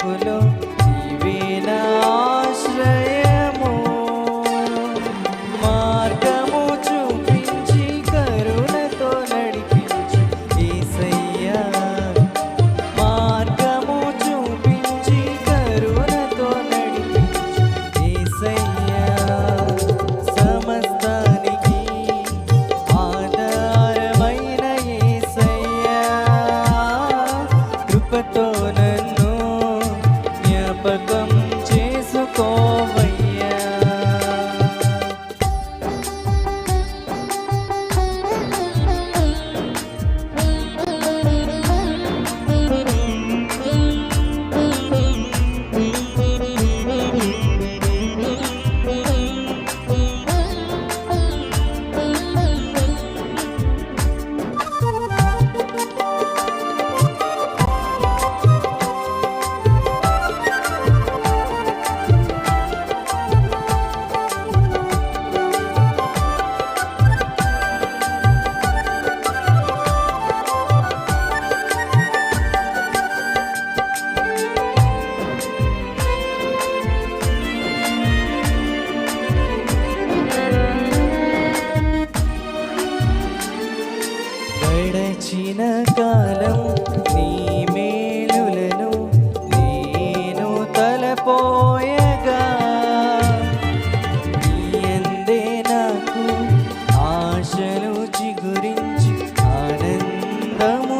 Pulo. కాలం నీ మేలులను నేను తలపోయగా. ఎందే నాకు ఆశలు చిగురించి ఆనందము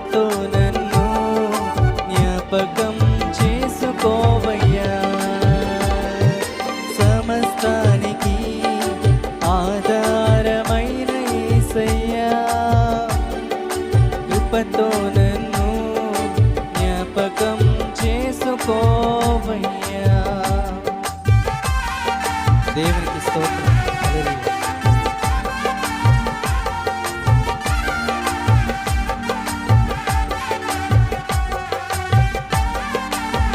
కృపతో నన్ను జ్ఞాపకం చేసుకోవయ్యా. సమస్తానికి ఆధారమైన ఈసయ్యా కృపతో నన్ను జ్ఞాపకం చేసుకోవయ్యా. దేవునికి స్తోత్రం.